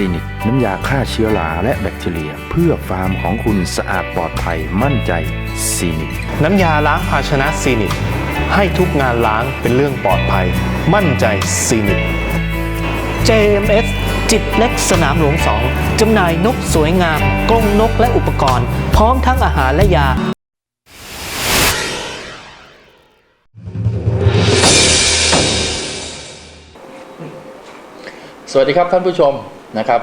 ซีนิกน้ำยาฆ่าเชื้อราและแบคทีเรีย เพื่อฟาร์มของคุณสะอาดปลอดภัยมั่นใจซีนิกน้ำยาล้างภาชนะซีนิกให้ทุกงานล้างเป็นเรื่องปลอดภัย มั่นใจซีนิก JMS จิตเล็กสนามหลวง2จำหน่ายนกสวยงามกรงนกและอุปกรณ์ พร้อมทั้งอาหารและยาสวัสดีครับท่านผู้ชม นะครับ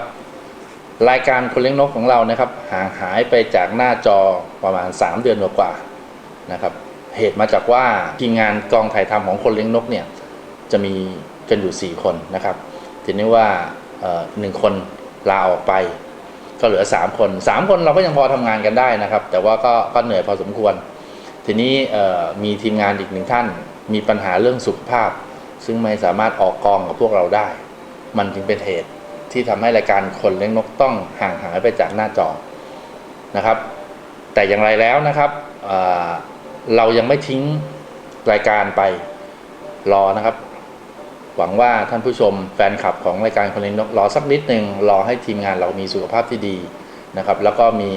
รายการคนเลี้ยงนกของเรานะครับห่างหายไปจากหน้าจอประมาณ 3 เดือนกว่าๆนะครับเหตุมาจากว่าทีมงานกองถ่ายทำของคนเลี้ยงนกเนี่ยจะมีกันอยู่ 4 คนนะครับทีนี้ว่าหนึ่งคนลาออกไปก็เหลือ 3 คน 3 คนเราก็ยังพอทำงานกันได้นะครับ แต่ว่าก็ก็เหนื่อยพอสมควร ทีนี้มีทีมงานอีกหนึ่งท่าน มีปัญหาเรื่องสุขภาพ ซึ่งไม่สามารถออกกองกับพวกเราได้ มันจึงเป็นเหตุ ที่ทำให้รายการคนเลี้ยงนกต้องห่างหายไปจากหน้าจอนะครับ แต่อย่างไรแล้วนะครับเเรายังไม่ทิ้งรายการไปรอนะครับ หวังว่าท่านผู้ชมแฟนคลับของรายการคนเลี้ยงนกรอสักนิดหนึ่งรอให้ทีมงานเรามีสุขภาพที่ดีนะครับ แล้วก็มี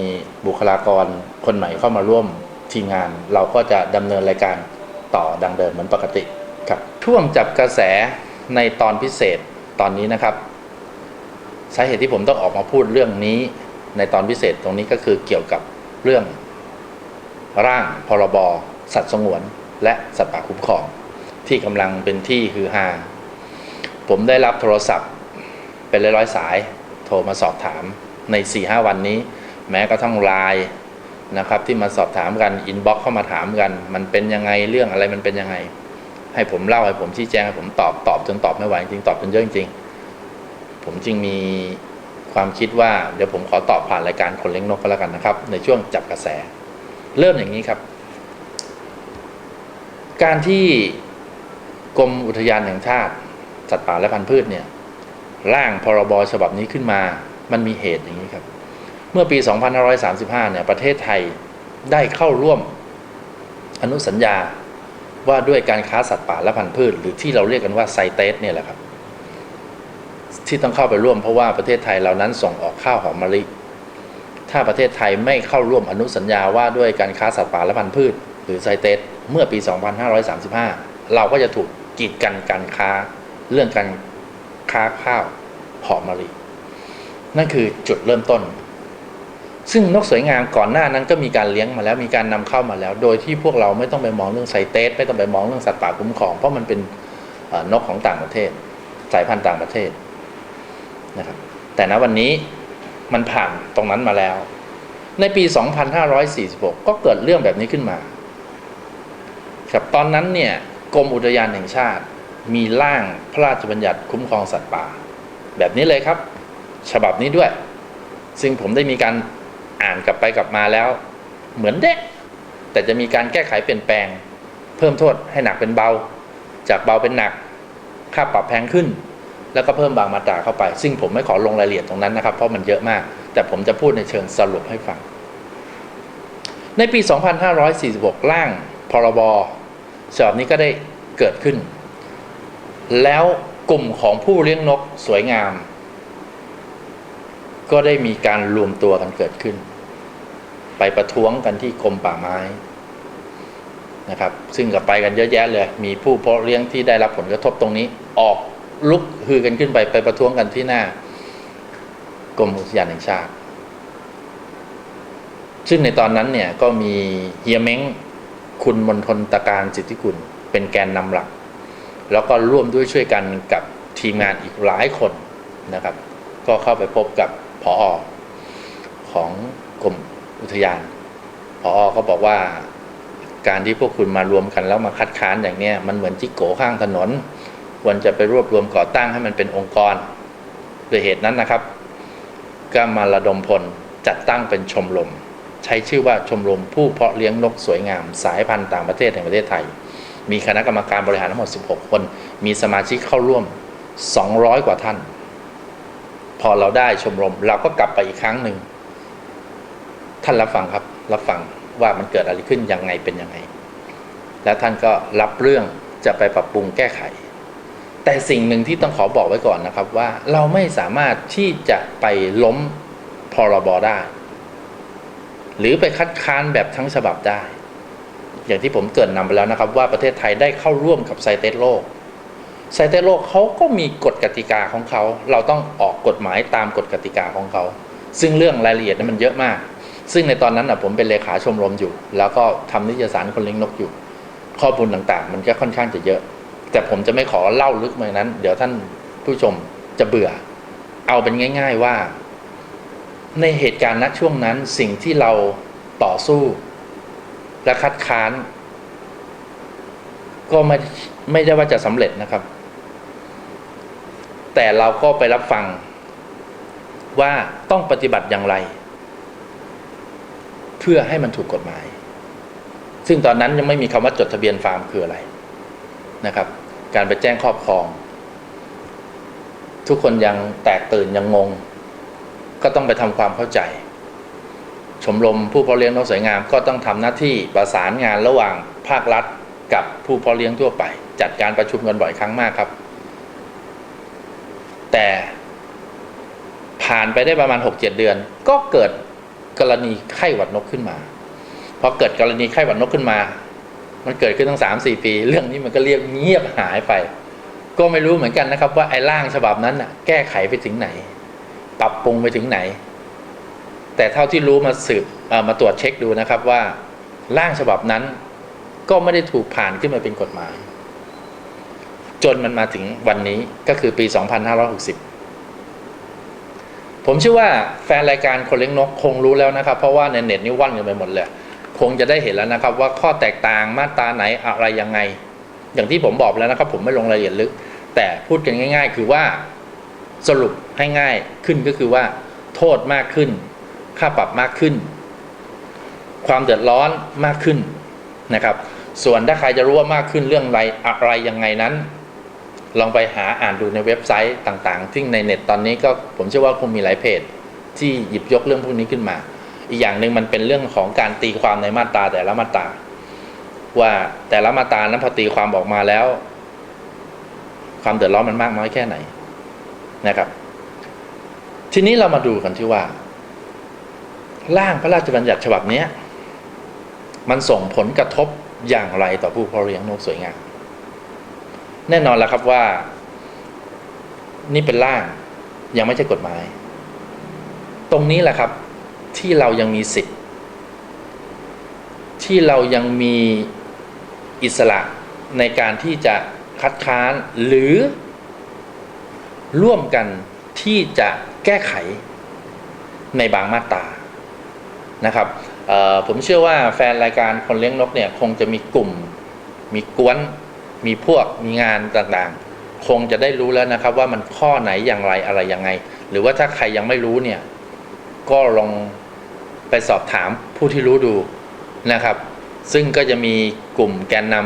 บุคลากรคนใหม่เข้ามาร่วมทีมงานเราก็จะดำเนินรายการต่อดังเดิมเหมือนปกติครับช่วงจับกระแสในตอนพิเศษตอนนี้นะครับ สาเหตุที่ผมต้องออกมาพูดเรื่องนี้ในตอนพิเศษตรงนี้ก็คือเกี่ยวกับเรื่อง ร่างพรบสัตว์สงวน และสัตว์ป่าคุ้มครอง ที่กำลังเป็นที่ฮือฮาผมได้รับโทรศัพท์เป็นร้อยๆสาย โทรมาสอบถามใน 4-5 วันนี้ แม้กระทั่งไลน์นะครับ ที่มาสอบถามกันอินบ็อกเข้ามาถามกัน มันเป็นยังไงเรื่องอะไรมันเป็นยังไง ให้ผมเล่าให้ผมชี้แจงให้ผมตอบตอบจนตอบไม่ไหวจริงตอบจนเยอะจริง ผมจึงมีความคิดว่าเดี๋ยวผมขอตอบผ่านรายการคนเลี้ยงนกก็แล้วกันนะครับ ในช่วงจับกระแส เริ่มอย่างนี้ครับ การที่กรมอุทยานแห่งชาติ สัตว์ป่าและพันธุ์พืชเนี่ย ร่างพรบฉบับนี้ขึ้นมา มันมีเหตุอย่างนี้ครับ เมื่อปี 2535 เนี่ย ประเทศไทยได้เข้าร่วมอนุสัญญาว่าด้วยการค้าสัตว์ป่าและพันธุ์พืช หรือที่เราเรียกกันว่าไซเตสเนี่ยแหละครับ ที่ต้องเข้าไปร่วมเพราะว่าประเทศไทยเรานั้นส่งออกข้าวหอมมะลิ ถ้าประเทศไทยไม่เข้าร่วมอนุสัญญาว่าด้วยการค้าสัตว์ป่าและพันธุ์พืช หรือไซเตสเมื่อปี 2535 เราก็จะถูกกีดกันการค้าเรื่องการค้าข้าวหอมมะลิ นั่นคือจุดเริ่มต้น ซึ่งนกสวยงามก่อนหน้านั้นก็มีการเลี้ยงมาแล้วมีการนำเข้ามาแล้ว โดยที่พวกเราไม่ต้องไปมองเรื่องไซเตสไม่ต้องไปมองเรื่องสัตว์ป่าคุ้มครองเพราะมันเป็นนกของต่างประเทศ สายพันธุ์ต่างประเทศ นะครับ แต่ณวันนี้มันผ่านตรงนั้นมาแล้ว ในปี 2546 ก็เกิดเรื่องแบบนี้ขึ้นมาครับตอนนั้นเนี่ยกรมอุทยานแห่งชาติ มีร่างพระราชบัญญัติคุ้มครองสัตว์ป่า แบบนี้เลยครับ ฉบับนี้ด้วย ซึ่งผมได้มีการอ่านกลับไปกลับมาแล้ว เหมือนเด็กแต่จะมีการแก้ไขเปลี่ยนแปลง เพิ่มโทษให้หนักเป็นเบา จากเบาเป็นหนัก ค่าปรับแพงขึ้น แล้วก็เพิ่มบางมาตราเข้าไป ซึ่งผมไม่ขอลงรายละเอียดตรงนั้นนะครับ เพราะมันเยอะมาก แต่ผมจะพูดในเชิงสรุปให้ฟัง ในปี 2546 ร่างพรบฉบับนี้ก็ได้เกิดขึ้น แล้วกลุ่มของผู้เลี้ยงนกสวยงาม ก็ได้มีการรวมตัวกันเกิดขึ้น ไปประท้วงกันที่กรมป่าไม้นะครับ ซึ่งก็ไปกันเยอะแยะเลย มีผู้เพาะเลี้ยงที่ได้รับผลกระทบตรงนี้ออก ลุกฮือกันขึ้นไปไปประท้วงกันที่หน้ากรมอุทยานแห่งชาติ ซึ่งในตอนนั้นเนี่ยก็มีเฮียเม้งคุณมนทนตะการสิทธิกุลเป็นแกนนำหลัก แล้วก็ร่วมด้วยช่วยกันกับทีมงานอีกหลายคนนะครับ ก็เข้าไปพบกับพออของกรมอุทยานพออก็บอกว่าการที่พวกคุณมารวมกันแล้วมาคัดค้านอย่างเนี้ยมันเหมือนจิกโกข้างถนน ควรจะไปรวบรวมก่อตั้งให้มันเป็นองค์กรโดยเหตุนั้นนะครับ ก็มาระดมพลจัดตั้งเป็นชมรม ใช้ชื่อว่าชมรมผู้เพาะเลี้ยงนกสวยงาม สายพันธุ์ต่างประเทศแห่งประเทศไทย มีคณะกรรมการบริหารทั้งหมด 16 คน มีสมาชิกเข้าร่วม 200 กว่าท่าน พอเราได้ชมรม เราก็กลับไปอีกครั้งหนึ่งท่านรับฟังครับ รับฟังว่ามันเกิดอะไรขึ้นยังไงเป็นยังไง แล้วท่านก็รับเรื่องจะไปปรับปรุงแก้ไข แต่สิ่งหนึ่งที่ต้องขอบอกไว้ก่อนนะครับว่าเราไม่สามารถที่จะไปล้มพรบได้ หรือไปคัดค้านแบบทั้งฉบับได้ อย่างที่ผมเกินนำไปแล้วนะครับ ว่าประเทศไทยได้เข้าร่วมกับไซเตสโลกไซเตสโลกเขาก็มีกฎกติกาของเขา เราต้องออกกฎหมายตามกฎกติกาของเขา ซึ่งเรื่องรายละเอียดนั้นมันเยอะมาก ซึ่งในตอนนั้นผมเป็นเลขาชมรมอยู่ แล้วก็ทำนิตยสารคนเลี้ยงนกอยู่ ข้อมูลต่างๆ มันก็ค่อนข้างจะเยอะ แต่ผมจะไม่ขอเล่าลึกมานั้น เดี๋ยวท่านผู้ชมจะเบื่อ เอาเป็นง่าย ๆว่า ในเหตุการณ์ณช่วงนั้นสิ่งที่เราต่อสู้ และคัดค้าน ก็ไม่ไม่ได้ว่าจะสำเร็จนะครับ แต่เราก็ไปรับฟัง ว่าต้องปฏิบัติอย่างไร เพื่อให้มันถูกกฎหมาย ซึ่งตอนนั้นยังไม่มีคำว่าจดทะเบียนฟาร์มคืออะไรนะครับ การไปแจ้งครอบครอง ทุกคนยังแตกตื่นยังงง ก็ต้องไปทำความเข้าใจ ชมรมผู้เพาะเลี้ยงนกสวยงามก็ต้องทำหน้าที่ประสานงานระหว่างภาครัฐกับผู้เพาะเลี้ยงทั่วไป จัดการประชุมกันบ่อยครั้งมากครับ แต่ผ่านไปได้ประมาณ 6-7 เดือน ก็เกิดกรณีไข้หวัดนกขึ้นมาพอเกิดกรณีไข้หวัดนกขึ้นมา มันเกิดขึ้นตั้งสามสี่ปี เรื่องนี้มันก็เรียบเงียบหายไป ก็ไม่รู้เหมือนกันนะครับ ว่าไอ้ร่างฉบับนั้นน่ะ แก้ไขไปถึงไหน ปรับปรุงไปถึงไหน แต่เท่าที่รู้มาสืบมาตรวจเช็คดูนะครับว่า ร่างฉบับนั้น ก็ไม่ได้ถูกผ่านขึ้นมาเป็นกฎหมาย จนมันมาถึงวันนี้ก็คือปี 2560ผมเชื่อว่าแฟนรายการคนเลี้ยงนกคงรู้แล้วนะครับ เพราะว่าในเน็ตนี่ว่อนกันไปหมดเลย คงจะได้เห็นแล้วนะครับ ว่าข้อแตกต่างมาตราไหนอะไรยังไง อย่างที่ผมบอกแล้วนะครับ ผมไม่ลงรายละเอียดลึก แต่พูดกันง่าย ๆ คือว่าสรุปให้ง่ายขึ้นก็คือว่า โทษมากขึ้น ค่าปรับมากขึ้น ความเดือดร้อนมากขึ้นนะครับ ส่วนถ้าใครจะรู้ว่ามากขึ้นเรื่องอะไรอะไรยังไงนั้น ลองไปหาอ่านดูในเว็บไซต์ต่างๆที่ในเน็ตตอนนี้ก็ผมเชื่อว่าคงมีหลายเพจ ที่หยิบยกเรื่องพวกนี้ขึ้นมา อีกอย่างหนึ่งมันเป็นเรื่องของการตีความในมาตราแต่ละมาตราว่าแต่ละมาตรานั้นพอตีความออกมาแล้ว ความเดือดร้อนมันมากน้อยแค่ไหนนะครับ ทีนี้เรามาดูกันที่ว่า ร่างพระราชบัญญัติฉบับนี้มันส่งผลกระทบอย่างไรต่อผู้เพาะเลี้ยงนกสวยงามแน่นอนแล้วครับว่า นี่เป็นร่างยังไม่ใช่กฎหมาย ตรงนี้แหละครับ ที่เรายังมีสิทธิ์ ที่เรายังมีอิสระในการที่จะคัดค้านหรือร่วมกันที่จะแก้ไขในบางมาตรานะครับผมเชื่อว่าแฟนรายการคนเลี้ยงนกเนี่ยคงจะมีกลุ่ม มีกวน มีพวกมีงานต่างๆ คงจะได้รู้แล้วนะครับว่ามันข้อไหนอย่างไรอะไรยังไง หรือว่าถ้าใครยังไม่รู้เนี่ยก็ลอง ไปสอบถามผู้ที่รู้ดูนะครับ ซึ่งก็จะมีกลุ่มแกนน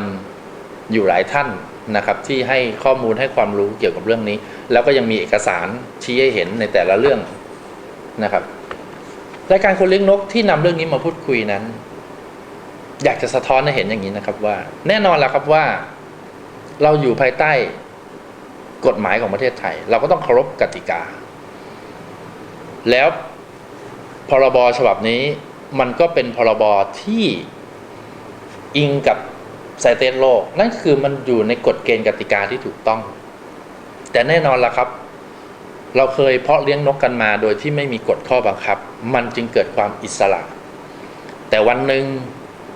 ำอยู่หลายท่านนะครับ ที่ให้ข้อมูลให้ความรู้เกี่ยวกับเรื่องนี้ แล้วก็ยังมีเอกสารชี้ให้เห็นในแต่ละเรื่องนะครับรายการคนเลี้ยงนกที่นำเรื่องนี้มาพูดคุยนั้น อยากจะสะท้อนให้เห็นอย่างนี้นะครับว่า แน่นอนแล้วครับว่า เราอยู่ภายใต้กฎหมายของประเทศไทย เราก็ต้องเคารพกติกา แล้ว พรบฉบับนี้มันก็เป็นพรบที่อิงกับไซเตนโลก นั่นคือมันอยู่ในกฎเกณฑ์กติกาที่ถูกต้อง แต่แน่นอนละครับ เราเคยเพาะเลี้ยงนกกันมาโดยที่ไม่มีกฎข้อบังคับ มันจึงเกิดความอิสระ แต่วันหนึ่ง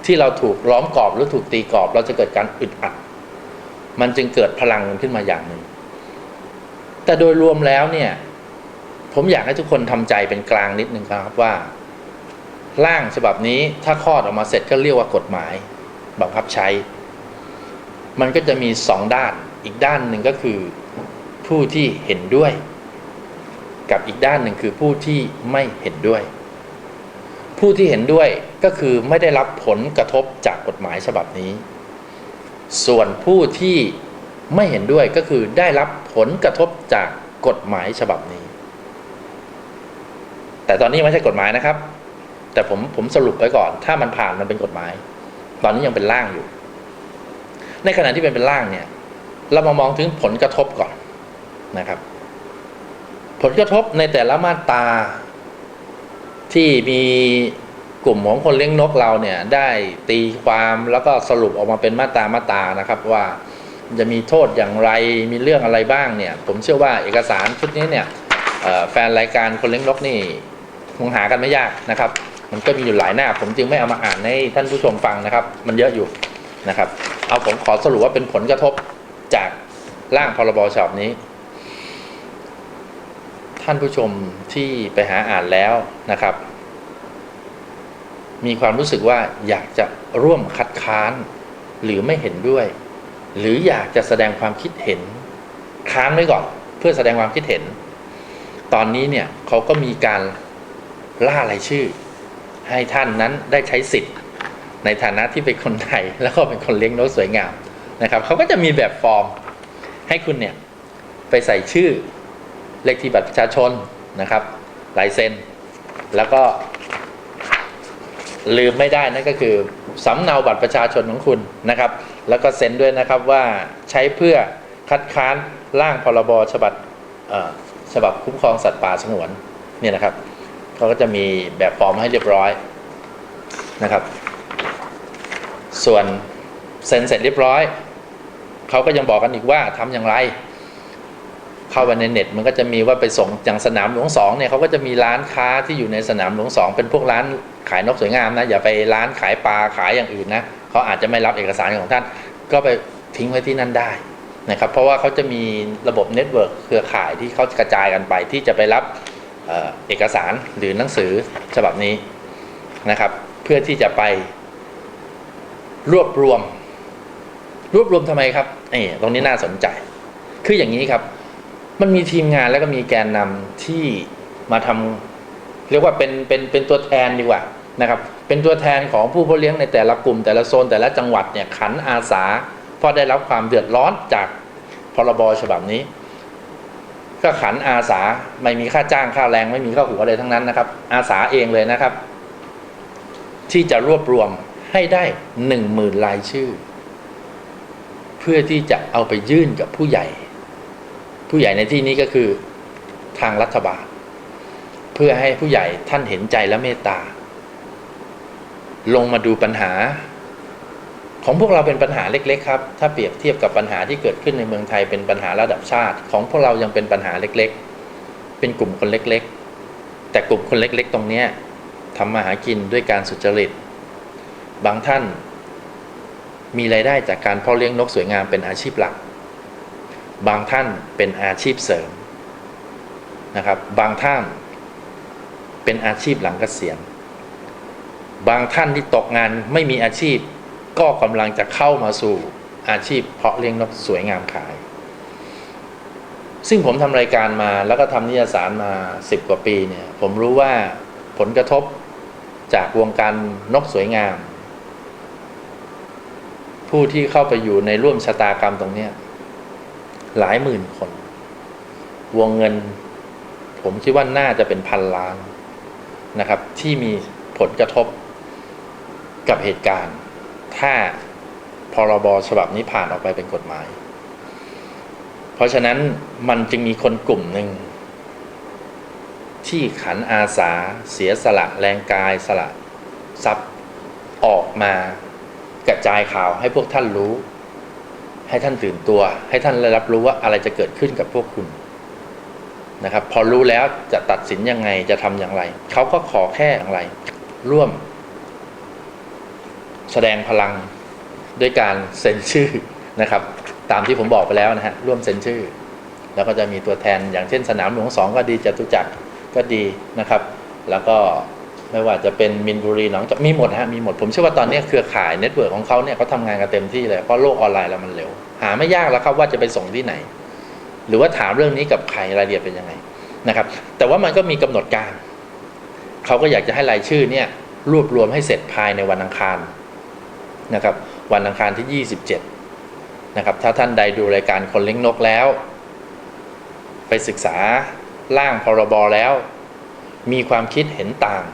ที่เราถูกล้อมกรอบหรือถูกตีกรอบ เราจะเกิดการอึดอัด มันจึงเกิดพลังขึ้นมาอย่างหนึ่งแต่โดยรวมแล้วเนี่ย ผมอยากให้ทุกคนทำใจเป็นกลางนิดนึงครับว่า ร่างฉบับนี้ถ้าคลอดออกมาเสร็จก็เรียกว่ากฎหมายบังคับใช้ มันก็จะมีสองด้าน อีกด้านหนึ่งก็คือผู้ที่เห็นด้วย กับอีกด้านหนึ่งคือผู้ที่ไม่เห็นด้วย ผู้ที่เห็นด้วยก็คือไม่ได้รับผลกระทบจากกฎหมายฉบับนี้ ส่วนผู้ที่ไม่เห็นด้วยก็คือได้รับผลกระทบจากกฎหมายฉบับนี้ แต่ตอนนี้ยังไม่ใช่กฎหมายนะครับ แต่ผมผมสรุปไว้ก่อน ถ้ามันผ่านมันเป็นกฎหมาย ตอนนี้ยังเป็นร่างอยู่ ในขณะที่เป็นเป็นร่างเนี่ย เรามามองถึงผลกระทบก่อนนะครับ ผลกระทบในแต่ละมาตราที่มีกลุ่มของคนเลี้ยงนกเราเนี่ย ได้ตีความแล้วก็สรุปออกมาเป็นมาตรามาตรานะครับ ว่าจะมีโทษอย่างไรมีเรื่องอะไรบ้างเนี่ย ผมเชื่อว่าเอกสารชุดนี้เนี่ยแฟนรายการคนเลี้ยงนกนี่ คงหากันไม่ยากนะครับ มันก็มีอยู่หลายหน้า ผมจึงไม่เอามาอ่านให้ท่านผู้ชมฟังนะครับ มันเยอะอยู่นะครับ เอาผมขอสรุปว่าเป็นผลกระทบจากร่างพรบฉบับนี้ ท่านผู้ชมที่ไปหาอ่านแล้วนะครับ มีความรู้สึกว่าอยากจะร่วมคัดค้านหรือไม่เห็นด้วย หรืออยากจะแสดงความคิดเห็น ค้านไว้ก่อน เพื่อแสดงความคิดเห็น ตอนนี้เนี่ยเขาก็มีการ ล่ารายชื่อ ให้ท่านนั้นได้ใช้สิทธิ์ ในฐานะที่เป็นคนไทย แล้วก็เป็นคนเลี้ยงนกสวยงามนะครับเขาก็จะมีแบบฟอร์มให้คุณเนี่ยไปใส่ชื่อเลขที่บัตรประชาชนนะครับลายเซ็นแล้วก็ ลืมไม่ได้นั่นก็คือสำเนาบัตรประชาชนของคุณนะครับ แล้วก็เซ็นด้วยนะครับว่าใช้เพื่อคัดค้านร่างพรบฉบับฉบับคุ้มครองสัตว์ป่าสงวนเนี่ยนะครับ เขาก็จะมีแบบฟอร์มให้เรียบร้อยนะครับ ส่วนเซ็นเสร็จเรียบร้อย เขาก็ยังบอกกันอีกว่าทำอย่างไร เข้าไปในเน็ตมันก็จะมีว่าไปส่งอย่างสนามหลวงสองเนี่ยเขาก็จะมีร้านค้าที่อยู่ในสนามหลวงสองเป็นพวกร้านขายนกสวยงามนะอย่าไปร้านขายปลาขายอย่างอื่นนะเขาอาจจะไม่รับเอกสารของท่าน ก็ไปทิ้งไว้ที่นั่นได้นะครับ เพราะว่าเขาจะมีระบบเน็ตเวิร์กเครือข่ายที่เขากระจายกันไปที่จะไปรับ เอ่อเอกสารหรือหนังสือฉบับนี้นะครับ เพื่อที่จะไปรวบรวม รวบรวมทำไมครับนี่ตรงนี้น่าสนใจ คืออย่างนี้ครับ มันมีทีมงานแล้วก็มีแกนนำที่มาทำเรียกว่าเป็นเป็นเป็นตัวแทนดีกว่านะครับ เป็นตัวแทนของผู้พาะเลี้ยงในแต่ละกลุ่ม แต่ละโซนแต่ละจังหวัดเนี่ยขันอาสาเพราะได้รับความเดือดร้อนจากพรบฉบับนี้ ก็ขันอาสาไม่มีค่าจ้างค่าแรงไม่มีค่าหัวอะไรทั้งนั้นนะครับ อาสาเองเลยนะครับ ที่จะรวบรวมให้ได้หนึ่งหมื่นรายชื่อ เพื่อที่จะเอาไปยื่นกับผู้ใหญ่ ผู้ใหญ่ในที่นี้ก็คือทางรัฐบาล เพื่อให้ผู้ใหญ่ท่านเห็นใจและเมตตา ลงมาดูปัญหา ของพวกเราเป็นปัญหาเล็กๆครับ ถ้าเปรียบเทียบกับปัญหาที่เกิดขึ้นในเมืองไทยเป็นปัญหาระดับชาติ ของพวกเรายังเป็นปัญหาเล็กๆ เป็นกลุ่มคนเล็กๆ แต่กลุ่มคนเล็กๆ ตรงเนี้ยทำมาหากินด้วยการสุจริต บางท่าน มีรายได้จากการเพาะเลี้ยงนกสวยงามเป็นอาชีพหลัก บางท่านเป็นอาชีพเสริมนะครับ บางท่านเป็นอาชีพหลังเกษียณ บางท่านที่ตกงานไม่มีอาชีพ ก็กำลังจะเข้ามาสู่อาชีพเพาะเลี้ยงนกสวยงามขาย ซึ่งผมทำรายการมาแล้วก็ทำนิยสารมาสิบกว่าปีเนี่ย ผมรู้ว่าผลกระทบจากวงการนกสวยงาม ผู้ที่เข้าไปอยู่ในร่วมชะตากรรมตรงเนี้ยหลายหมื่นคน วงเงิน ผมคิดว่าน่าจะเป็นพันล้านนะครับ ที่มีผลกระทบกับเหตุการณ์ ถ้าพรบฉบับนี้ผ่านออกไปเป็นกฎหมาย เพราะฉะนั้นมันจึงมีคนกลุ่มหนึ่ง ที่ขันอาสาเสียสละแรงกายสละทรัพย์ออกมากระจายข่าวให้พวกท่านรู้ ให้ท่านตื่นตัว ให้ท่านได้รับรู้ว่าอะไรจะเกิดขึ้นกับพวกคุณนะครับ พอรู้แล้วจะตัดสินยังไงจะทำอย่างไร เขาก็ขอแค่อย่างไร ร่วม แสดงพลังด้วยการเซ็นชื่อนะครับ ตามที่ผมบอกไปแล้วนะฮะร่วมเซ็นชื่อ แล้วก็จะมีตัวแทนอย่างเช่นสนามหลวงสองก็ดีจตุจักรก็ดีนะครับ แล้วก็ไม่ว่าจะเป็นมินบุรีหนองจอกมีหมดฮะมีหมดผมเชื่อว่าตอนนี้เครือข่ายเน็ตเวิร์กของเขาเนี่ยเขาทำงานกันเต็มที่เลยเพราะโลกออนไลน์แล้วมันเร็ว หาไม่ยากแล้วครับว่าจะไปส่งที่ไหน หรือว่าถามเรื่องนี้กับใครรายละเอียดเป็นยังไงนะครับ แต่ว่ามันก็มีกำหนดการเขาก็อยากจะให้รายชื่อเนี่ยรวบรวมให้เสร็จภายในวันอังคาร นะครับวันอังคารที่ 27นะครับถ้าท่านใดดูรายการคนเลี้ยงนกแล้ว ไปศึกษาร่างพรบแล้ว มีความคิดเห็นต่าง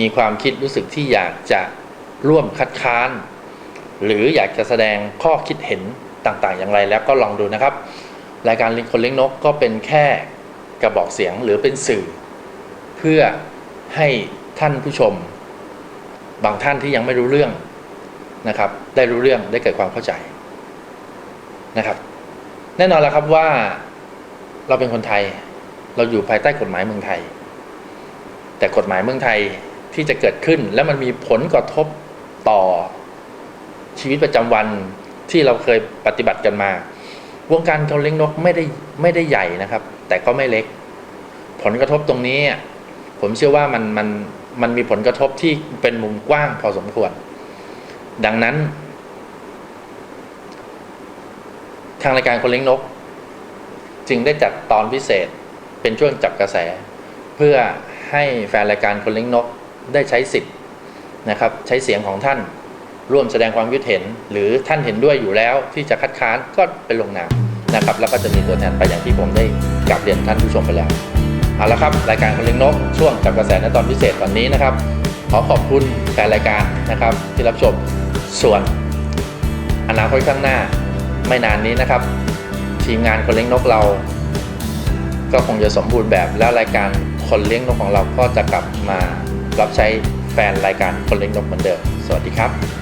มีความคิดรู้สึกที่อยากจะร่วมคัดค้าน หรืออยากจะแสดงข้อคิดเห็นต่างๆ อย่างไรแล้วก็ลองดูนะครับ รายการคนเลี้ยงนกก็เป็นแค่กระบอกเสียงหรือเป็นสื่อ เพื่อให้ท่านผู้ชม บางท่านที่ยังไม่รู้เรื่อง นะครับ ได้รู้เรื่องได้เกิดความเข้าใจนะครับ แน่นอนแล้วครับว่าเราเป็นคนไทย เราอยู่ภายใต้กฎหมายเมืองไทย แต่กฎหมายเมืองไทยที่จะเกิดขึ้น แล้วมันมีผลกระทบต่อชีวิตประจำวันที่เราเคยปฏิบัติกันมา วงการเขาเลี้ยงนกไม่ได้ไม่ได้ใหญ่นะครับ แต่ก็ไม่เล็ก ผลกระทบตรงนี้ ผมเชื่อว่ามันมันมันมีผลกระทบที่เป็นมุมกว้างพอสมควร ดังนั้น ทางรายการคนเลี้ยงนก จึงได้จัดตอนพิเศษเป็นช่วงจับกระแส เพื่อให้แฟนรายการคนเลี้ยงนกได้ใช้สิทธิ์นะครับ ใช้เสียงของท่านร่วมแสดงความคิดเห็น หรือท่านเห็นด้วยอยู่แล้วที่จะคัดค้านก็ไปลงนามนะครับ แล้วก็จะมีตัวแทนไปอย่างที่ผมได้กลับเรียนท่านผู้ชมไปแล้วเอาละครับ รายการคนเลี้ยงนกช่วงจับกระแสในตอนพิเศษตอนนี้นะครับ ขอขอบคุณแฟนรายการนะครับ ที่รับชมส่วนอนาคตข้างหน้าไม่นานนี้นะครับ ทีมงานคนเลี้ยงนกเรา ก็คงจะสมบูรณ์แบบแล้วรายการคนเลี้ยงนกของเราก็จะกลับมารับใช้แฟนรายการคนเลี้ยงนกเหมือนเดิม สวัสดีครับ